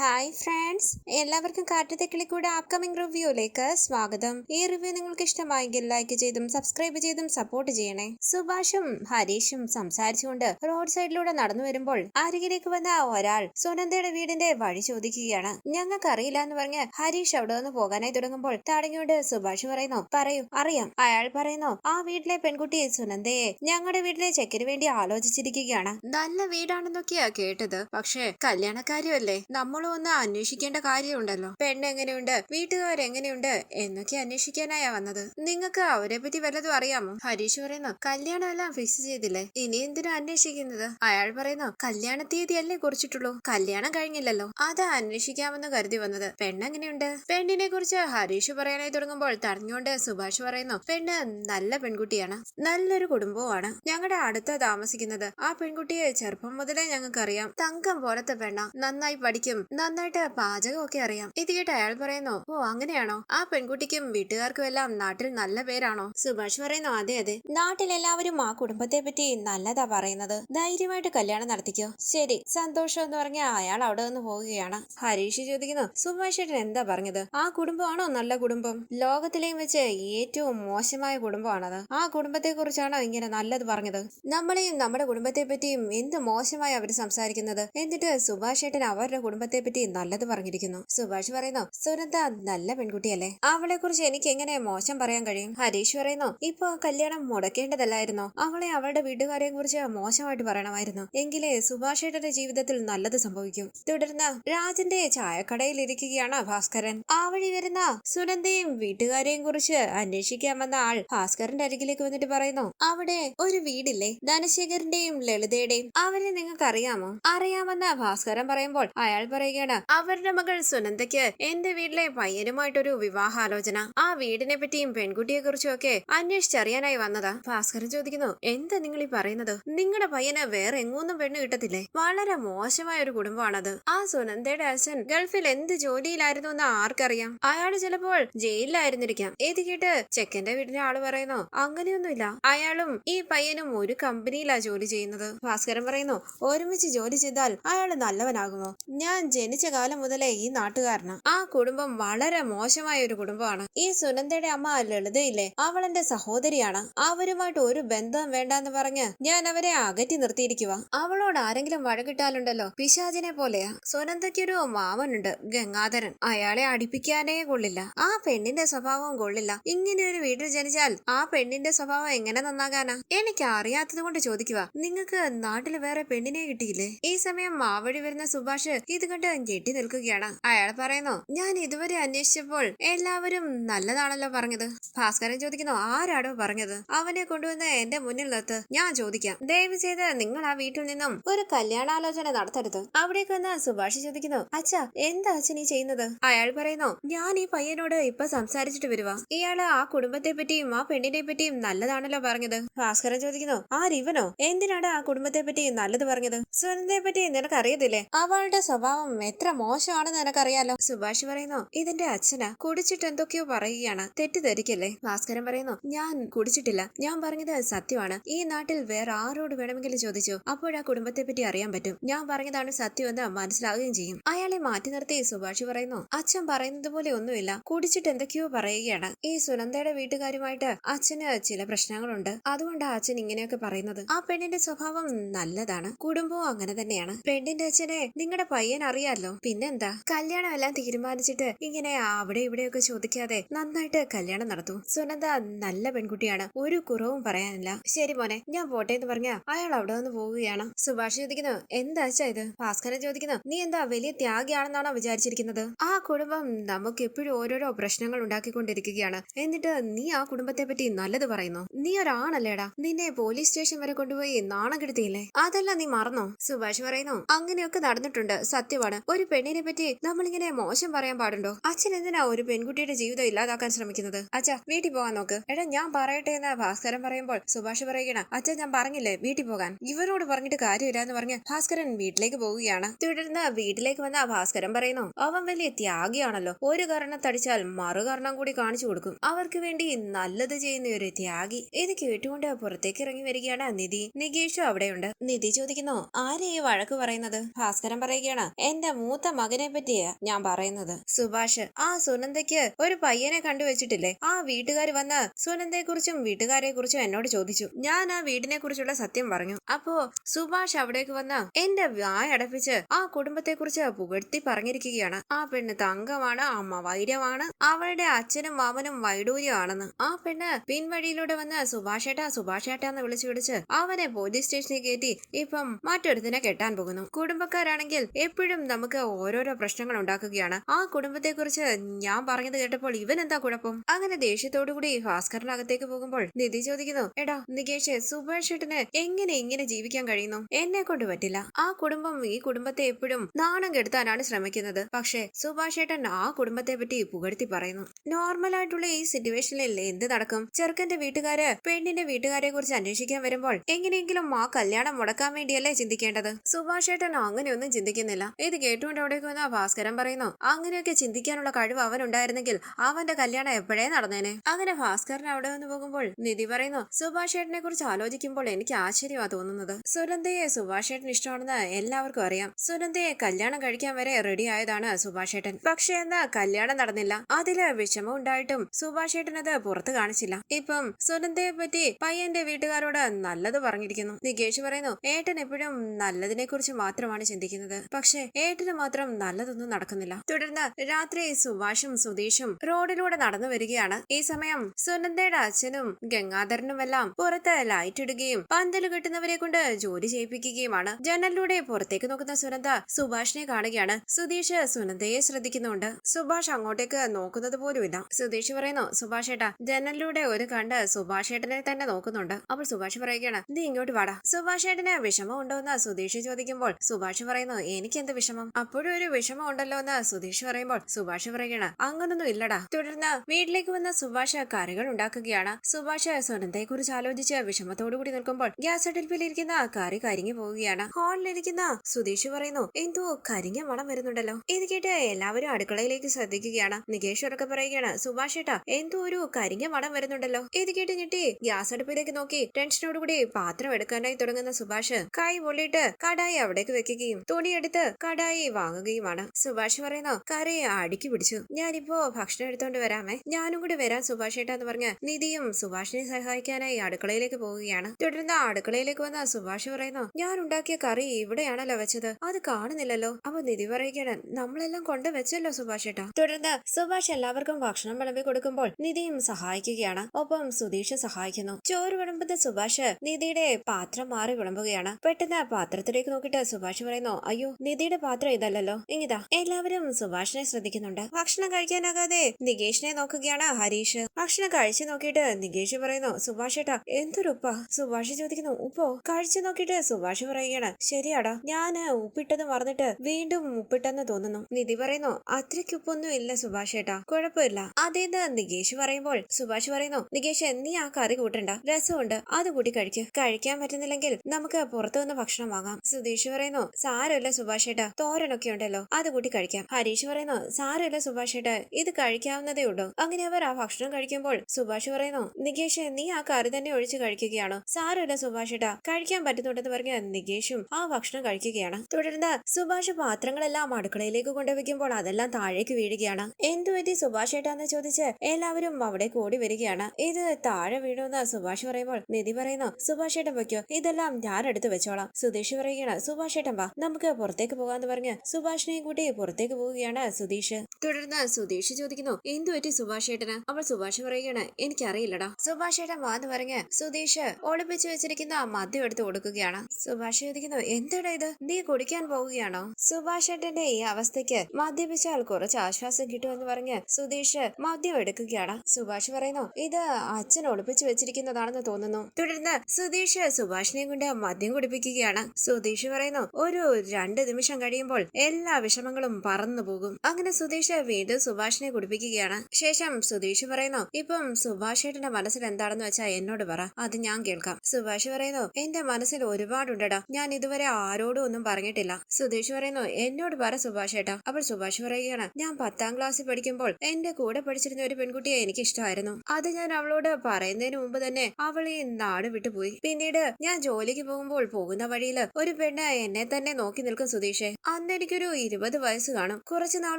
Hi friends എല്ലാവർക്കും കാട്ടുതെക്കിളിക്കൂടെ upcoming റിവ്യൂയിലേക്ക് സ്വാഗതം. ഈ റിവ്യൂ നിങ്ങൾക്ക് ഇഷ്ടമായെങ്കിൽ ലൈക്ക് ചെയ്തും സബ്സ്ക്രൈബ് ചെയ്തും സപ്പോർട്ട് ചെയ്യണേ. സുഭാഷും ഹരീഷും സംസാരിച്ചുകൊണ്ട് റോഡ് സൈഡിലൂടെ നടന്നു വരുമ്പോൾ അരികിലേക്ക് വന്ന ഒരാൾ സുനന്ദയുടെ വീടിന്റെ വഴി ചോദിക്കുകയാണ്. ഞങ്ങൾക്ക് അറിയില്ല എന്ന് പറഞ്ഞ് ഹരീഷ് അവിടെ നിന്ന് പോകാനായി തുടങ്ങുമ്പോൾ തടഞ്ഞുകൊണ്ട് സുഭാഷ് പറയുന്നു പറയൂ അറിയാം. അയാൾ പറയുന്നു ആ വീട്ടിലെ പെൺകുട്ടി സുനന്ദയെ ഞങ്ങളുടെ വീട്ടിലെ ചെക്കിന് വേണ്ടി ആലോചിച്ചിരിക്കുകയാണ്. നല്ല വീടാണെന്നൊക്കെയാ കേട്ടത്. പക്ഷേ കല്യാണക്കാരുമല്ലേ നമ്മളും ഒന്ന് അന്വേഷിക്കേണ്ട കാര്യമുണ്ടല്ലോ. പെണ്ണ് എങ്ങനെയുണ്ട്? വീട്ടുകാരെങ്ങനെയുണ്ട് എന്നൊക്കെ അന്വേഷിക്കാനായാ വന്നത്. നിങ്ങൾക്ക് അവരെ പറ്റി വല്ലതും അറിയാമോ? ഹരീഷ് പറയുന്നു കല്യാണം എല്ലാം ഫിക്സ് ചെയ്തില്ലേ? ഇനി എന്തിനാ അന്വേഷിക്കുന്നത്? അയാൾ പറയുന്നു കല്യാണ തീയതി അല്ലേ കുറിച്ചിട്ടുള്ളൂ. കല്യാണം കഴിഞ്ഞില്ലല്ലോ. അത് അന്വേഷിക്കാമെന്ന് കരുതി വന്നത്. പെണ്ണെങ്ങനെയുണ്ട് പെണ്ണിനെ കുറിച്ച് ഹരീഷ് പറയാനായി തുടങ്ങുമ്പോൾ തടഞ്ഞുകൊണ്ട് സുഭാഷ് പറയുന്നു പെണ്ണ് നല്ല പെൺകുട്ടിയാണ്. നല്ലൊരു കുടുംബവുമാണ്. ഞങ്ങളുടെ അടുത്ത താമസിക്കുന്നത്. ആ പെൺകുട്ടിയെ ചെറുപ്പം മുതലേ ഞങ്ങൾക്കറിയാം. തങ്കം പോലത്തെ പെണ്ണ. നന്നായി പഠിക്കും. നന്നായിട്ട് പാചകമൊക്കെ അറിയാം. ഇത് കേട്ട് അയാൾ പറയുന്നു ഓ അങ്ങനെയാണോ? ആ പെൺകുട്ടിക്കും വീട്ടുകാർക്കും എല്ലാം നാട്ടിൽ നല്ല പേരാണോ? സുഭാഷ് പറയുന്നു അതെ അതെ. നാട്ടിൽ എല്ലാവരും ആ കുടുംബത്തെ പറ്റി നല്ലതാ പറയുന്നത്. ധൈര്യമായിട്ട് കല്യാണം നടത്തിക്കോ. ശരി. സന്തോഷം എന്ന് പറഞ്ഞ അയാൾ അവിടെ നിന്ന് പോവുകയാണ്. ഹരീഷ് ചോദിക്കുന്നു സുഭാഷ് ചേട്ടൻ എന്താ പറഞ്ഞത്? ആ കുടുംബമാണോ നല്ല കുടുംബം? ലോകത്തിലെയും വെച്ച് ഏറ്റവും മോശമായ കുടുംബമാണത്. ആ കുടുംബത്തെ കുറിച്ചാണോ ഇങ്ങനെ നല്ലത് പറഞ്ഞത്? നമ്മളെയും നമ്മുടെ കുടുംബത്തെ പറ്റിയും എന്ത് മോശമായി അവർ സംസാരിക്കുന്നത്? എന്നിട്ട് സുഭാഷ് ചേട്ടൻ അവരുടെ കുടുംബത്തെ പറ്റി നല്ലത് പറഞ്ഞിരിക്കുന്നു. സുഭാഷ് പറയുന്നു സുനന്ദ നല്ല പെൺകുട്ടിയല്ലേ? അവളെ കുറിച്ച് എനിക്ക് എങ്ങനെ മോശം പറയാൻ കഴിയും? ഹരീഷ് പറയുന്നു ഇപ്പൊ കല്യാണം മുടക്കേണ്ടതല്ലായിരുന്നോ? അവളെ അവളുടെ വീട്ടുകാരെയും കുറിച്ച് മോശമായിട്ട് പറയണമായിരുന്നു. എങ്കിലേ സുഭാഷേട്ടന്റെ ജീവിതത്തിൽ നല്ലത് സംഭവിക്കും. തുടർന്ന് രാജന്റെ ചായക്കടയിൽ ഇരിക്കുകയാണ് ഭാസ്കരൻ. ആ വഴി വരുന്ന സുനന്ദയും വീട്ടുകാരെയും കുറിച്ച് അന്വേഷിക്കാൻ വന്ന ആൾ ഭാസ്കരന്റെ അരികിലേക്ക് വന്നിട്ട് പറയുന്നു അവിടെ ഒരു വീടില്ലേ? ധനശേഖരന്റെയും ലളിതയുടെയും. അവരെ നിങ്ങൾക്ക് അറിയാമോ അറിയാമെന്ന ഭാസ്കരൻ പറയുമ്പോൾ അയാൾ പറയുകയാണ്. അവരുടെ മകൾ സുനന്ദയ്ക്ക് എന്റെ വീട്ടിലെ പയ്യനുമായിട്ടൊരു വിവാഹാലോചന. ആ വീടിനെ പറ്റിയും പെൺകുട്ടിയെ കുറിച്ചും ഒക്കെ അന്വേഷിച്ചറിയാനായി വന്നതാ. ഭാസ്കരൻ ചോദിക്കുന്നു എന്താ നിങ്ങൾ ഈ പറയുന്നത്? നിങ്ങളുടെ പയ്യന് വേറെ എങ്ങൊന്നും പെണ്ണ് കിട്ടത്തില്ലേ? വളരെ മോശമായ ഒരു കുടുംബമാണത്. ആ സുനന്ദയുടെ അച്ഛൻ ഗൾഫിൽ എന്ത് ജോലിയിലായിരുന്നു എന്ന് ആർക്കറിയാം? അയാൾ ചിലപ്പോൾ ജയിലിലായിരുന്നിരിക്കാം. ഇത് കേട്ട് ചെക്കന്റെ വീടിന്റെ ആൾ പറയുന്നു അങ്ങനെയൊന്നുമില്ല. അയാളും ഈ പയ്യനും ഒരു കമ്പനിയിലാ ജോലി ചെയ്യുന്നത്. ഭാസ്കരൻ പറയുന്നു ഒരുമിച്ച് ജോലി ചെയ്താൽ അയാൾ നല്ലവനാകുമോ? ഞാൻ ജനിച്ച കാലം മുതലേ ഈ നാട്ടുകാരനാണ് ആ കുടുംബം വളരെ മോശമായ ഒരു കുടുംബമാണ്. ഈ സുനന്ദയുടെ അമ്മ ലളിതയില്ലേ? അവൾ എന്റെ സഹോദരിയാണ്. അവരുമായിട്ട് ഒരു ബന്ധം വേണ്ടെന്ന് പറഞ്ഞ് ഞാൻ അവരെ അകറ്റി നിർത്തിയിരിക്കുക അവളോട് ആരെങ്കിലും വഴകിട്ടാലുണ്ടല്ലോ പിശാചിനെ പോലെയാ. സുനന്ദയ്ക്കൊരു മാമനുണ്ട് ഗംഗാധരൻ. അയാളെ അടിപ്പിക്കാനേ കൊള്ളില്ല. ആ പെണ്ണിന്റെ സ്വഭാവം കൊള്ളില്ല. ഇങ്ങനെ ഒരു വീട്ടിൽ ജനിച്ചാൽ ആ പെണ്ണിന്റെ സ്വഭാവം എങ്ങനെ നന്നാകാനാ? എനിക്ക് അറിയാത്തത് കൊണ്ട് ചോദിക്കുക നിങ്ങൾക്ക് നാട്ടിൽ വേറെ പെണ്ണിനെ കിട്ടിയില്ലേ? ഈ സമയം മാവഴി വരുന്ന സുഭാഷ് ഇത് കണ്ട് ഞെട്ടി നിൽക്കുകയാണ്. അയാൾ പറയുന്നു ഞാൻ ഇതുവരെ അന്വേഷിച്ചപ്പോൾ എല്ലാവരും നല്ലതാണല്ലോ പറഞ്ഞത്. ഭാസ്കരൻ ചോദിക്കുന്നു ആരാടോ പറഞ്ഞത്? അവനെ കൊണ്ടുവന്ന് എന്റെ മുന്നിൽ നിർത്ത്. ഞാൻ ചോദിക്കാം. ദയവ് ചെയ്ത് നിങ്ങൾ ആ വീട്ടിൽ നിന്നും ഒരു കല്യാണാലോചന നടത്തരുത്. അവിടേക്ക് വന്ന് സുഭാഷ് ചോദിക്കുന്നു അച്ഛ എന്താ അച്ഛൻ ഈ ചെയ്യുന്നത്? അയാൾ പറയുന്നു ഞാൻ ഈ പയ്യനോട് ഇപ്പൊ സംസാരിച്ചിട്ട് വരുവാ. ഇയാൾ ആ കുടുംബത്തെ പറ്റിയും ആ പെണ്ണിനെ പറ്റിയും നല്ലതാണല്ലോ പറഞ്ഞത്. ഭാസ്കരൻ ചോദിക്കുന്നു ആരിവനോ എന്തിനാണ് ആ കുടുംബത്തെ പറ്റി നല്ലത് പറഞ്ഞത്? സുനന്ദയെ പറ്റി നിനക്കറിയത്തില്ലേ? അവളുടെ സ്വഭാവം എത്ര മോശമാണെന്ന് നിനക്കറിയാലോ? സുഭാഷ് പറയുന്നു ഇതിന്റെ അച്ഛനാ കുടിച്ചിട്ട് എന്തൊക്കെയോ പറയുകയാണ്. തെറ്റിദ്ധരിക്കല്ലേ? ഭാസ്കരൻ പറയുന്നു ഞാൻ കുടിച്ചിട്ടില്ല. ഞാൻ പറഞ്ഞത് സത്യമാണ്. ഈ നാട്ടിൽ വേറെ ആരോട് വേണമെങ്കിലും ചോദിച്ചു. അപ്പോഴാ കുടുംബത്തെ പറ്റി അറിയാൻ പറ്റും. ഞാൻ പറഞ്ഞതാണ് സത്യമെന്ന് മനസ്സിലാവുകയും ചെയ്യും. അയാളെ മാറ്റി നിർത്തി സുഭാഷ് പറയുന്നു അച്ഛൻ പറയുന്നത് പോലെ ഒന്നുമില്ല. കുടിച്ചിട്ട് എന്തൊക്കെയോ പറയുകയാണ്. ഈ സുനന്ദയുടെ വീട്ടുകാരുമായിട്ട് അച്ഛന് ചില പ്രശ്നങ്ങളുണ്ട്. അതുകൊണ്ടാ അച്ഛൻ ഇങ്ങനെയൊക്കെ പറയുന്നത്. ആ പെണ്ണിന്റെ സ്വഭാവം നല്ലതാണ്. കുടുംബവും അങ്ങനെ തന്നെയാണ്. പെണ്ണിന്റെ അച്ഛനെ നിങ്ങളുടെ പയ്യൻ അറിയാലോ. പിന്നെന്താ? കല്യാണം എല്ലാം തീരുമാനിച്ചിട്ട് ഇങ്ങനെ അവിടെ ഇവിടെയൊക്കെ ചോദിക്കാതെ നന്നായിട്ട് കല്യാണം നടത്തു സുനന്ദ നല്ല പെൺകുട്ടിയാണ്. ഒരു കുറവും പറയാനില്ല. ശരി മോനെ ഞാൻ പോട്ടെ എന്ന് പറഞ്ഞ അയാൾ അവിടെ നിന്ന് പോവുകയാണ്. സുഭാഷ് ചോദിക്കുന്നു എന്താ ഇത്? ഭാസ്കരൻ ചോദിക്കുന്നു നീ എന്താ വലിയ ത്യാഗിയാണെന്നാണോ വിചാരിച്ചിരിക്കുന്നത്? ആ കുടുംബം നമുക്ക് എപ്പോഴും ഓരോരോ പ്രശ്നങ്ങൾ ഉണ്ടാക്കിക്കൊണ്ടിരിക്കുകയാണ്. എന്നിട്ട് നീ ആ കുടുംബത്തെ പറ്റി നല്ലത് പറയുന്നു. നീ ഒരാണല്ലേടാ. നിന്നെ പോലീസ് സ്റ്റേഷൻ വരെ കൊണ്ടുപോയി നാണം കെടുത്തിയില്ലേ? അതല്ല നീ മറന്നോ? സുഭാഷ് പറയുന്നു അങ്ങനെയൊക്കെ നടന്നിട്ടുണ്ട്. സത്യമാണ്. ഒരു പെണ്ണിനെ പറ്റി നമ്മളിങ്ങനെ മോശം പറയാൻ പാടുണ്ടോ? അച്ഛൻ എന്തിനാ ഒരു പെൺകുട്ടിയുടെ ജീവിതം ഇല്ലാതാക്കാൻ ശ്രമിക്കുന്നത്? അച്ഛാ വീട്ടിൽ പോകാൻ നോക്ക്. എടാ ഞാൻ പറയട്ടെ എന്ന് ഭാസ്കരൻ പറയുമ്പോൾ സുഭാഷ് പറയുകയാണ് അച്ഛൻ ഞാൻ പറഞ്ഞില്ലേ വീട്ടിൽ പോകാൻ? ഇവരോട് പറഞ്ഞിട്ട് കാര്യമില്ല എന്ന് പറഞ്ഞ് ഭാസ്കരൻ വീട്ടിലേക്ക് പോവുകയാണ്. തുടർന്ന് വീട്ടിലേക്ക് വന്ന ഭാസ്കരൻ പറയുന്നു അവൻ വലിയ ത്യാഗിയാണല്ലോ. ഒരു കാരണത്തടിച്ചാൽ മറു കാരണം കൂടി കാണിച്ചു കൊടുക്കും. അവർക്ക് വേണ്ടി നല്ലത് ചെയ്യുന്ന ഒരു ത്യാഗി. ഇത് കേട്ടുകൊണ്ട് പുറത്തേക്ക് ഇറങ്ങി വരികയാണ് നിധി. നികേഷും അവിടെയുണ്ട്. നിധി ചോദിക്കുന്നു ആരെയും വഴക്ക് പറയുന്നത്? ഭാസ്കരൻ പറയുകയാണ് എന്റെ എന്റെ മൂത്ത മകനെ പറ്റിയാ ഞാൻ പറയുന്നത്. സുഭാഷ് ആ സുനന്ദയ്ക്ക് ഒരു പയ്യനെ കണ്ടുവച്ചിട്ടില്ലേ? ആ വീട്ടുകാർ വന്ന് സുനന്ദയെ കുറിച്ചും വീട്ടുകാരെ കുറിച്ചും എന്നോട് ചോദിച്ചു. ഞാൻ ആ വീടിനെ കുറിച്ചുള്ള സത്യം പറഞ്ഞു. അപ്പോ സുഭാഷ് അവിടേക്ക് വന്ന് എന്റെ വായടപ്പിച്ച് ആ കുടുംബത്തെ കുറിച്ച് പുകഴ്ത്തി പറഞ്ഞിരിക്കുകയാണ്. ആ പെണ്ണ് തങ്കമാണ് അമ്മ വൈരമാണ് അവളുടെ അച്ഛനും മാമനും വൈഡൂര്യമാണെന്ന്. ആ പെണ്ണ് പിൻവഴിയിലൂടെ വന്ന് സുഭാഷേട്ടാ സുഭാഷേട്ടാ എന്ന് വിളിച്ചു വിളിച്ച് അവനെ പോലീസ് സ്റ്റേഷനിൽ കയറ്റി ഇപ്പം മറ്റൊരുത്തിനെ കെട്ടാൻ പോകുന്നു. കുടുംബക്കാരാണെങ്കിൽ എപ്പോഴും നമുക്ക് ഓരോരോ പ്രശ്നങ്ങൾ ഉണ്ടാക്കുകയാണ്. ആ കുടുംബത്തെ കുറിച്ച് ഞാൻ പറഞ്ഞത് കേട്ടപ്പോൾ ഇവൻ എന്താ കുഴപ്പം? അങ്ങനെ ദേഷ്യത്തോടു കൂടി ഭാസ്കറിനകത്തേക്ക് പോകുമ്പോൾ നിധി ചോദിക്കുന്നു എടാ നികേഷ് സുഭാഷ് ഏട്ടന് എങ്ങനെ ഇങ്ങനെ ജീവിക്കാൻ കഴിയുന്നു? എന്നെ കൊണ്ട് പറ്റില്ല. ആ കുടുംബം ഈ കുടുംബത്തെ എപ്പോഴും നാണം കെടുത്താനാണ് ശ്രമിക്കുന്നത്. പക്ഷേ സുഭാഷ് ഏട്ടൻ ആ കുടുംബത്തെ പറ്റി പുകഴ്ത്തി പറയുന്നു. നോർമൽ ആയിട്ടുള്ള ഈ സിറ്റുവേഷനിൽ എന്ത് നടക്കും? ചെറുക്കന്റെ വീട്ടുകാര് പെണ്ണിന്റെ വീട്ടുകാരെ കുറിച്ച് അന്വേഷിക്കാൻ വരുമ്പോൾ എങ്ങനെയെങ്കിലും ആ കല്യാണം മുടക്കാൻ വേണ്ടിയല്ലേ ചിന്തിക്കേണ്ടത്? സുഭാഷ് ഏട്ടൻ അങ്ങനെയൊന്നും ചിന്തിക്കുന്നില്ല. ഇത് കേട്ടുകൊണ്ട് അവിടേക്ക് വന്ന ഭാസ്കരൻ പറയുന്നു അങ്ങനെയൊക്കെ ചിന്തിക്കാനുള്ള കഴിവ് അവൻ ഉണ്ടായിരുന്നെങ്കിൽ അവന്റെ കല്യാണം എപ്പോഴേ നടന്നേനെ? അങ്ങനെ ഭാസ്കരൻ അവിടെ വന്ന് പോകുമ്പോൾ നിധി പറയുന്നു സുഭാഷ് ഏട്ടനെ കുറിച്ച് ആലോചിക്കുമ്പോൾ എനിക്ക് ആശ്ചര്യമാ തോന്നുന്നത്. സുനന്ദയെ സുഭാഷ് ഏട്ടൻ ഇഷ്ടമാണെന്ന് എല്ലാവർക്കും അറിയാം. സുനന്ദയെ കല്യാണം കഴിക്കാൻ വരെ റെഡി ആയതാണ് സുഭാഷ് ഏട്ടൻ പക്ഷെ എന്നാ കല്യാണം നടന്നില്ല. അതിൽ വിഷമം ഉണ്ടായിട്ടും സുഭാഷ് ഏട്ടൻ അത് പുറത്തു കാണിച്ചില്ല. ഇപ്പം സുനന്ദയെ പറ്റി പയ്യന്റെ വീട്ടുകാരോട് നല്ലത് പറഞ്ഞിരിക്കുന്നു. നികേഷ് പറയുന്നു ഏട്ടൻ എപ്പോഴും നല്ലതിനെ കുറിച്ച് മാത്രമാണ് ചിന്തിക്കുന്നത്. പക്ഷെ ഏട്ടന് മാത്രം നല്ലതൊന്നും നടക്കുന്നില്ല. തുടർന്ന് രാത്രി സുഭാഷും സുധീഷും റോഡിലൂടെ നടന്നു വരികയാണ്. ഈ സമയം സുനന്ദയുടെ അച്ഛനും ഗംഗാധരനുമെല്ലാം പുറത്ത് ലൈറ്റ് ഇടുകയും പന്തൽ കെട്ടുന്നവരെ കൊണ്ട് ജോലി ചെയ്യിപ്പിക്കുകയുമാണ്. ജനലിലൂടെ പുറത്തേക്ക് നോക്കുന്ന സുനന്ദ സുഭാഷിനെ കാണുകയാണ്. സുധീഷ് സുനന്ദയെ ശ്രദ്ധിക്കുന്നുണ്ട്. സുഭാഷ് അങ്ങോട്ടേക്ക് നോക്കുന്നത് പോലുമില്ല. സുധീഷ് പറയുന്നു സുഭാഷ് ഏട്ടാ ജനലിലൂടെ ഒരു കണ്ട് സുഭാഷ് ഏട്ടനെ തന്നെ നോക്കുന്നുണ്ട്. അപ്പോൾ സുഭാഷ് പറയുകയാണ് നീ ഇങ്ങോട്ട് വാടാ. സുഭാഷ് ഏട്ടന് വിഷമം ഉണ്ടോ എന്ന് സുധീഷ് ചോദിക്കുമ്പോൾ സുഭാഷ് പറയുന്നു എനിക്ക് എന്ത് വിഷമം അപ്പോഴും ഒരു വിഷമം ഉണ്ടല്ലോ എന്ന് സുധീഷ് പറയുമ്പോൾ സുഭാഷ് പറയുകയാണ് അങ്ങനൊന്നും ഇല്ലടാ. തുടർന്ന് വീട്ടിലേക്ക് വന്ന സുഭാഷ് കറികൾ ഉണ്ടാക്കുകയാണ്. സുഭാഷ് സുനന്ദയെ കുറിച്ച് ആലോചിച്ച് വിഷമത്തോടു കൂടി നിൽക്കുമ്പോൾ ഗ്യാസ് അടുപ്പിലിരിക്കുന്ന കറി കരിഞ്ഞു പോവുകയാണ്. ഹാളിലിരിക്കുന്ന സുധീഷ് പറയുന്നു എന്തോ കരിഞ്ഞ മണം വരുന്നുണ്ടല്ലോ. ഇത് കേട്ട് എല്ലാവരും അടുക്കളയിലേക്ക് ശ്രദ്ധിക്കുകയാണ്. നികേഷ് ഉറക്കെ പറയുകയാണ് സുഭാഷ് ഏട്ടാ എന്തോ ഒരു കരിഞ്ഞ മണം വരുന്നുണ്ടല്ലോ. ഇത് കേട്ട് ഞെട്ടി ഗ്യാസ് അടുപ്പിലേക്ക് നോക്കി ടെൻഷനോടുകൂടി പാത്രം എടുക്കാനായി തുടങ്ങുന്ന സുഭാഷ് കൈ പൊള്ളിയിട്ട് കടായി അവിടേക്ക് വെക്കുകയും തുണിയെടുത്ത് കടായി വാങ്ങുകയുമാണ്. സുഭാഷ് പറയുന്നു കറി അടിക്ക് പിടിച്ചു. ഞാനിപ്പോ ഭക്ഷണം എടുത്തോണ്ട് വരാമേ. ഞാനും കൂടി വരാൻ സുഭാഷ് ഏട്ടാ എന്ന് പറഞ്ഞ് നിധിയും സുഭാഷിനെ സഹായിക്കാനായി അടുക്കളയിലേക്ക് പോവുകയാണ്. തുടർന്ന് അടുക്കളയിലേക്ക് വന്ന സുഭാഷ് പറയുന്നു ഞാൻ ഉണ്ടാക്കിയ കറി ഇവിടെയാണല്ലോ വെച്ചത്. അത് കാണുന്നില്ലല്ലോ. അപ്പൊ നിധി പറയുകയാണ് നമ്മളെല്ലാം കൊണ്ട് വെച്ചല്ലോ സുഭാഷ് ഏട്ടാ തുടർന്ന് സുഭാഷ് എല്ലാവർക്കും ഭക്ഷണം വിളമ്പി കൊടുക്കുമ്പോൾ നിധിയും സഹായിക്കുകയാണ്. ഒപ്പം സുധീഷ് സഹായിക്കുന്നു. ചോറ് വിളമ്പുന്ന സുഭാഷ് നിധിയുടെ പാത്രം മാറി വിളമ്പുകയാണ്. പെട്ടെന്ന് പാത്രത്തിലേക്ക് നോക്കിയിട്ട് സുഭാഷ് പറയുന്നു അയ്യോ നിധിയുടെ പാത്രം ഇതല്ലല്ലോ. ഇനിതാ എല്ലാവരും സുഭാഷിനെ ശ്രദ്ധിക്കുന്നുണ്ട്. ഭക്ഷണം കഴിക്കാനാകാതെ നികേഷിനെ നോക്കുകയാണ് ഹരീഷ്. ഭക്ഷണം കഴിച്ചു നോക്കിയിട്ട് നികേഷ് പറയുന്നു സുഭാഷ് ഏട്ടാ എന്തൊരു ഉപ്പ? സുഭാഷ് ചോദിക്കുന്നു ഉപ്പോ? കഴിച്ചു നോക്കിയിട്ട് സുഭാഷ് പറയുകയാണ് ശരിയാടാ ഞാൻ ഉപ്പിട്ടത് മറന്നിട്ട് വീണ്ടും ഉപ്പിട്ടെന്ന് തോന്നുന്നു. നിധി പറയുന്നു അത്രയ്ക്ക് ഉപ്പൊന്നും ഇല്ല സുഭാഷ് ഏട്ടാ കുഴപ്പമില്ല. അതേന്ന് നികേഷ് പറയുമ്പോൾ സുഭാഷ് പറയുന്നു നികേഷ് നീ ആ കറി കൂട്ടണ്ട രസമുണ്ട് അത് കൂടി കഴിക്കും. കഴിക്കാൻ പറ്റുന്നില്ലെങ്കിൽ നമുക്ക് പുറത്തുനിന്ന് ഭക്ഷണം വാങ്ങാം. സുധീഷ് പറയുന്നു സാരമില്ല സുഭാഷ് ഏട്ടാ തോരനൊക്കെ ഉണ്ടല്ലോ അത് കൂട്ടി കഴിക്കാം. ഹരീഷ് പറയുന്നു സാരമില്ല സുഭാഷ് ഇത് കഴിക്കാവുന്നതേ ഉള്ളൂ. അങ്ങനെ അവർ ആ ഭക്ഷണം കഴിക്കുമ്പോൾ സുഭാഷ് പറയുന്നു നികേഷ് നീ ആ കറി തന്നെ ഒഴിച്ച് കഴിക്കുകയാണോ? സാരമില്ല സുഭാഷ് കഴിക്കാൻ പറ്റുന്നുണ്ടെന്ന് പറഞ്ഞ നികേഷും ആ ഭക്ഷണം കഴിക്കുകയാണ്. തുടർന്ന് സുഭാഷ് പാത്രങ്ങളെല്ലാം അടുക്കളയിലേക്ക് കൊണ്ടുവയ്ക്കുമ്പോൾ അതെല്ലാം താഴേക്ക് വീഴുകയാണ്. എന്തു പറ്റി സുഭാഷ് ഏട്ടാന്ന് ചോദിച്ച് എല്ലാവരും അവിടെ കൂടി വരികയാണ്. ഇത് താഴെ വീഴുമെന്ന് സുഭാഷ് പറയുമ്പോൾ നിധി പറയുന്നു സുഭാഷ് ഏട്ടൻ വയ്ക്കോ ഇതെല്ലാം ഞാൻ എടുത്തു വെച്ചോളാം. സുധീഷ് പറയുകയാണ് സുഭാഷ് ഏട്ടൻ വാ നമുക്ക് പുറത്തേക്ക് പോകാന്ന് പറഞ്ഞ് സുഭാഷിനെയും കൂട്ടി പുറത്തേക്ക് പോവുകയാണ് സുധീഷ്. തുടർന്ന് സുധീഷ് ചോദിക്കുന്നു എന്തു പറ്റി സുഭാഷ് ഏട്ടന് അപ്പോൾ സുഭാഷ് പറയുകയാണ് എനിക്കറിയില്ലടാ. സുഭാഷ് ഏട്ടൻ വാന്ന് പറഞ്ഞ് സുധീഷ് ഒളിപ്പിച്ചു വെച്ചിരിക്കുന്ന മദ്യം എടുത്ത് കൊടുക്കുകയാണ്. സുഭാഷ് ചോദിക്കുന്നു എന്താടാ ഇത്? നീ കുടിക്കാൻ പോവുകയാണോ? സുഭാഷ് ഏട്ടന്റെ ഈ അവസ്ഥയ്ക്ക് മദ്യപിച്ചാൽ കുറച്ച് ആശ്വാസം കിട്ടുമെന്ന് പറഞ്ഞ് സുധീഷ് മദ്യം എടുക്കുകയാണ്. സുഭാഷ് പറയുന്നു ഇത് അച്ഛൻ ഒളിപ്പിച്ചു വെച്ചിരിക്കുന്നതാണെന്ന് തോന്നുന്നു. തുടർന്ന് സുധീഷ് സുഭാഷിനെ കൊണ്ട് മദ്യം കുടിപ്പിക്കുകയാണ്. സുധീഷ് പറയുന്നു ഒരു രണ്ട് നിമിഷം കഴിയുമ്പോൾ എല്ലാ വിഷമങ്ങളും പറന്നു പോകും. അങ്ങനെ സുധീഷ് വീണ്ടും സുഭാഷിനെ കുടിപ്പിക്കുകയാണ്. ശേഷം സുധീഷ് പറയുന്നു ഇപ്പം സുഭാഷ് ഏട്ടന്റെ മനസ്സിൽ എന്താണെന്ന് വെച്ചാൽ എന്നോട് പറ. അത് ഞാൻ കേൾക്കാം. സുഭാഷ് പറയുന്നു എന്റെ മനസ്സിൽ ഒരുപാടുണ്ടടാ. ഞാൻ ഇതുവരെ ആരോടും ഒന്നും പറഞ്ഞിട്ടില്ല. സുധീഷ് പറയുന്നു എന്നോട് പറ സുഭാഷ് ഏട്ടാ. അപ്പോൾ സുഭാഷ് പറയുകയാണ് ഞാൻ പത്താം ക്ലാസ്സിൽ പഠിക്കുമ്പോൾ എന്റെ കൂടെ പഠിച്ചിരുന്ന ഒരു പെൺകുട്ടിയെ എനിക്ക് ഇഷ്ടമായിരുന്നു അത് ഞാൻ അവളോട് പറയുന്നതിന് മുമ്പ് തന്നെ അവൾ ഈ നാട് വിട്ടുപോയി പിന്നീട് ഞാൻ ജോലിക്ക് പോകുമ്പോൾ പോകുന്ന വഴിയിൽ ഒരു പെണ്ണ് എന്നെ തന്നെ നോക്കി നിൽക്കും സുധീഷെ. അന്ന് എനിക്കൊരു ഇരുപത് വയസ്സ് കാണും. കുറച്ചു നാൾ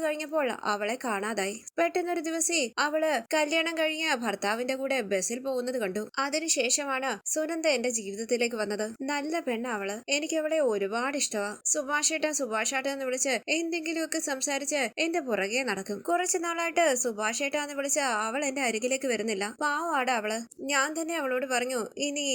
കഴിഞ്ഞപ്പോൾ അവളെ കാണാതായി. പെട്ടെന്നൊരു ദിവസേ അവൾ കല്യാണം കഴിഞ്ഞ ഭർത്താവിന്റെ കൂടെ ബസ്സിൽ പോകുന്നത് കണ്ടു. അതിനുശേഷമാണ് സുനന്ദ എന്റെ ജീവിതത്തിലേക്ക് വന്നത്. നല്ല പെണ്ണ അവൾ. എനിക്ക് അവളെ ഒരുപാട് ഇഷ്ടമാ സുഭാഷേട്ട സുഭാഷേട്ട എന്ന് വിളിച്ച് എന്തെങ്കിലുമൊക്കെ സംസാരിച്ച് എന്റെ പുറകെ നടക്കും. കുറച്ചു നാളായിട്ട് സുഭാഷേട്ട എന്ന് വിളിച്ച് അവൾ എന്റെ അരികിലേക്ക് വരുന്നില്ല. പാവാട അവൾ. ഞാൻ തന്നെ അവളോട് പറഞ്ഞു ഇനി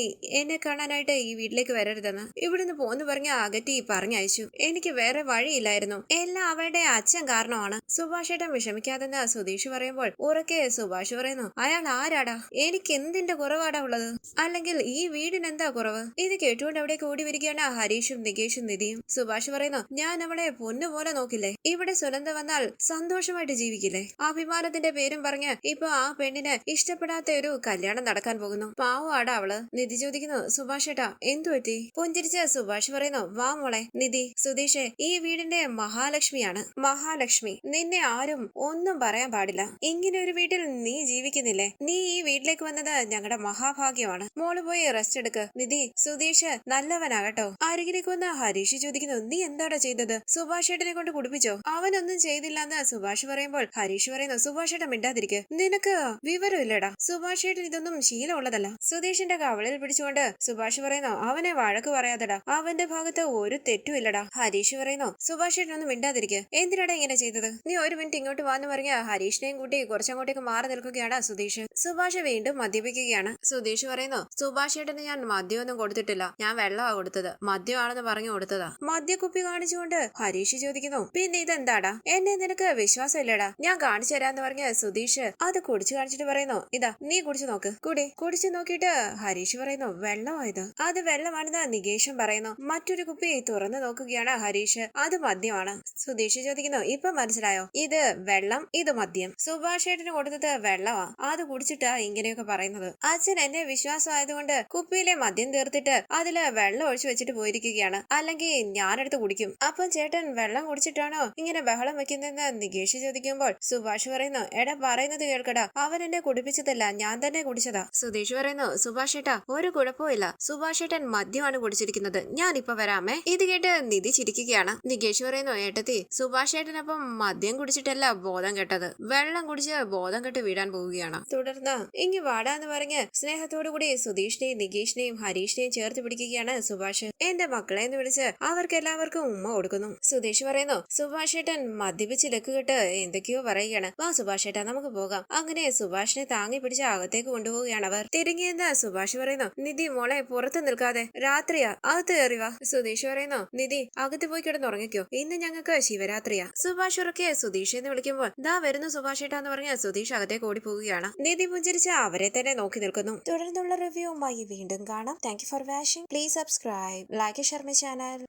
എന്നെ കാണാനായിട്ട് ഈ വീട്ടിലേക്ക് വരരുതെന്ന്. ഇവിടുന്ന് പോന്ന് പറഞ്ഞ് അകറ്റി പറഞ്ഞയച്ചു. എനിക്ക് വേറെ വഴിയില്ലായിരുന്നു. എല്ലാം അവളുടെ അച്ഛൻ കാരണമാണ്. സുഭാഷേട്ടൻ വിഷമിക്കാതെന്ന് സുധീഷ് പറയുമ്പോൾ ഉറക്കെ സുഭാഷ് പറയുന്നു അയാൾ ആരാടാ? എനിക്ക് എന്തിന്റെ കുറവാടാ ഉള്ളത്? അല്ലെങ്കിൽ ഈ വീടിന് എന്താ കുറവ്? ഇത് കേട്ടുകൊണ്ട് അവിടെ കൂടി വരികയാണ് ഹരീഷും നികേഷും നിധിയും. സുഭാഷ് പറയുന്നു ഞാൻ അവളെ പൊന്നുപോലെ നോക്കില്ലേ? ഇവിടെ സുനന്ദ വന്നാൽ സന്തോഷമായിട്ട് ജീവിക്കില്ലേ? അഭിമാനത്തിന്റെ പേരും പറഞ്ഞ് ഇപ്പൊ ആ പെണ്ണിന് ഇഷ്ടപ്പെടാത്ത ഒരു കല്യാണം നടക്കാൻ പോകുന്നു. പാവാടാ അവൾ നിധി ചോദിക്കുന്നു. സുഭാഷേട്ടാ എന്തു പറ്റി? പുഞ്ചിരിച്ച സുഭാഷ് പറയുന്നു വാ മോളെ നിധി സുധീഷെ ഈ വീടിന്റെ മഹാലക്ഷ്മിയാണ്. മഹാലക്ഷ്മി നിന്നെ ആരും ഒന്നും പറയാൻ പാടില്ല. ഇങ്ങനെ ഒരു വീട്ടിൽ നീ ജീവിക്കുന്നില്ലേ? നീ ഈ വീട്ടിലേക്ക് വന്നത് ഞങ്ങളുടെ മഹാഭാഗ്യമാണ്. മോൾ പോയി റെസ്റ്റ് എടുക്ക്. നിധി സുധീഷ് നല്ലവനാകട്ടോ. അരികിലേക്ക് വന്ന ഹരീഷ് ചോദിക്കുന്നു നീ എന്താടാ ചെയ്തത്? സുഭാഷ് ഏട്ടനെ കൊണ്ട് കുടിപ്പിച്ചോ? അവനൊന്നും ചെയ്തില്ല എന്ന് സുഭാഷ് പറയുമ്പോൾ ഹരീഷ് പറയുന്നു സുഭാഷ് ഏട്ടൻ മിണ്ടാതിരിക്കെ. നിനക്ക് വിവരമില്ലടാ. സുഭാഷ് ഏട്ടൻ ഇതൊന്നും ശീലമുള്ളതല്ല. സുധീഷിന്റെ കവളിൽ പിടിച്ചുകൊണ്ട് സുഭാഷ് പറയുന്നു അവനെ വഴക്ക് പറയാതെടാ. അവന്റെ ഭാഗത്ത് ഒരു തെറ്റുമില്ലടാ. ഹരീഷ് പറയുന്നു സുഭാഷ് സുഭാഷേട്ടനൊന്നും ഒന്നും മിണ്ടാതിരിക്കെ. എന്തിനാടാ ഇങ്ങനെ ചെയ്തത്? നീ ഒരു മിനിറ്റ് ഇങ്ങോട്ട് വാന്ന് പറഞ്ഞ ഹരീഷിനെയും കൂട്ടി കുറച്ചങ്ങോട്ടേക്ക് മാറി നിൽക്കുകയാണ് സുധീഷ്. സുഭാഷ് വീണ്ടും മദ്യപിക്കുകയാണ്. സുധീഷ് പറയുന്നു സുഭാഷേട്ടന് ഞാൻ മദ്യമൊന്നും കൊടുത്തിട്ടില്ല. ഞാൻ വെള്ളമാണ് കൊടുത്തത്. മദ്യമാണെന്ന് പറഞ്ഞു കൊടുത്തതാ. മദ്യക്കുപ്പി കാണിച്ചുകൊണ്ട് ഹരീഷ് ചോദിക്കുന്നു പിന്നെ ഇതെന്താടാ? എന്നെ നിനക്ക് വിശ്വാസമില്ലടാ. ഞാൻ കാണിച്ചു തരാന്ന് പറഞ്ഞ സുധീഷ് അത് കുടിച്ചു കാണിച്ചിട്ട് പറയുന്നു ഇതാ നീ കുടിച്ചു നോക്ക്. കുടി. കുടിച്ചു നോക്കിയിട്ട് ഹരീഷ് പറയുന്നു വെള്ളമായത് അത് വെള്ളമാണെന്ന് നികേഷും പറയുന്നു. മറ്റൊരു കുപ്പി തുറന്നു നോക്കുകയാണ് ഹരീഷ്. അത് മദ്യമാണ്. സുധീഷ് ചോദിക്കുന്നു ഇപ്പൊ മനസ്സിലായോ? ഇത് വെള്ളം ഇത് മദ്യം. സുഭാഷ് കൊടുത്തത് വെള്ളമാ. അത് കുടിച്ചിട്ടാ ഇങ്ങനെയൊക്കെ പറയുന്നത്. അച്ഛൻ എന്നെ വിശ്വാസമായതുകൊണ്ട് കുപ്പിയിലെ മദ്യം തീർത്തിട്ട് അതിൽ വെള്ളം ഒഴിച്ചു വെച്ചിട്ട് പോയിരിക്കുകയാണ്. അല്ലെങ്കിൽ ഞാനെടുത്ത് കുടിക്കും. അപ്പം ചേട്ടൻ വെള്ളം കുടിച്ചിട്ടാണോ ഇങ്ങനെ ബഹളം വെക്കുന്നതെന്ന് നികേഷ് ചോദിക്കുമ്പോൾ സുഭാഷ് പറയുന്നു എടാ പറയുന്നത് കേൾക്കടാ. അവൻ എന്നെ കുടിപ്പിച്ചതല്ല ഞാൻ തന്നെ കുടിച്ചതാ. സുധീഷ് പറയുന്നു സുഭാഷ് ഏട്ടാ ഒരു കുഴപ്പമില്ല സുഭാഷ് ഏട്ടൻ മദ്യമാണ് കുടിച്ചിരിക്കുന്നത്. ഞാൻ ഇപ്പൊ വരാമേ. ഇത് കേട്ട് നിധി ചിരിക്കുകയാണ്. നികേഷ് പറയുന്നു ഏട്ടത്തി സുഭാഷ് ഏട്ടനപ്പം മദ്യം കുടിച്ചിട്ടല്ല ബോധം കെട്ടത്. വെള്ളം കുടിച്ച് ബോധം കെട്ട് വീടാൻ പോവുകയാണ്. തുടർന്ന് ഇങ്ങി വാടാന്ന് പറഞ്ഞ് സ്നേഹത്തോടു കൂടി സുധീഷിനെയും നികേഷിനെയും ഹരീഷിനെയും ചേർത്ത് പിടിക്കുകയാണ് സുഭാഷ്. എന്റെ മക്കളെ എന്ന് വിളിച്ച് അവർക്ക് എല്ലാവർക്കും ഉമ്മ കൊടുക്കുന്നു. സുധീഷ് പറയുന്നു സുഭാഷ് ഏട്ടൻ മദ്യപിച്ച് ലക്കുകെട്ട് എന്തൊക്കെയോ പറയുകയാണ്. വാ സുഭാഷ് ഏട്ടാ നമുക്ക് പോകാം. അങ്ങനെ സുഭാഷിനെ താങ്ങി പിടിച്ച് അകത്തേക്ക് കൊണ്ടുപോവുകയാണ് അവർ. തിരിങ്ങിയെന്ന് സുഭാഷ് പറയുന്നു നിധി മോളെ പുറത്ത് നിൽക്കാതെ. രാത്രിയാ അകത്ത് കയറി വാ. സുധീഷ് പറയുന്നു നിധി അകത്ത് പോയി കിടന്നുറങ്ങിക്കോ ഇന്ന് ഞങ്ങൾക്ക് ശിവരാത്രിയാ. സുഭാഷ് ഉറക്കെ സുധീഷ് എന്ന് വിളിക്കുമ്പോൾ ദാ വരുന്നു സുഭാഷ് എന്ന് പറഞ്ഞ് സുധീഷ് അകത്തേക്ക് കൂടി പോവുകയാണ് നിധി പുഞ്ചിരിച്ച് അവരെ തന്നെ നോക്കി നിൽക്കുന്നു. തുടർന്നുള്ള റിവ്യൂവുമായി വീണ്ടും കാണാം. Thank for watching please subscribe like channel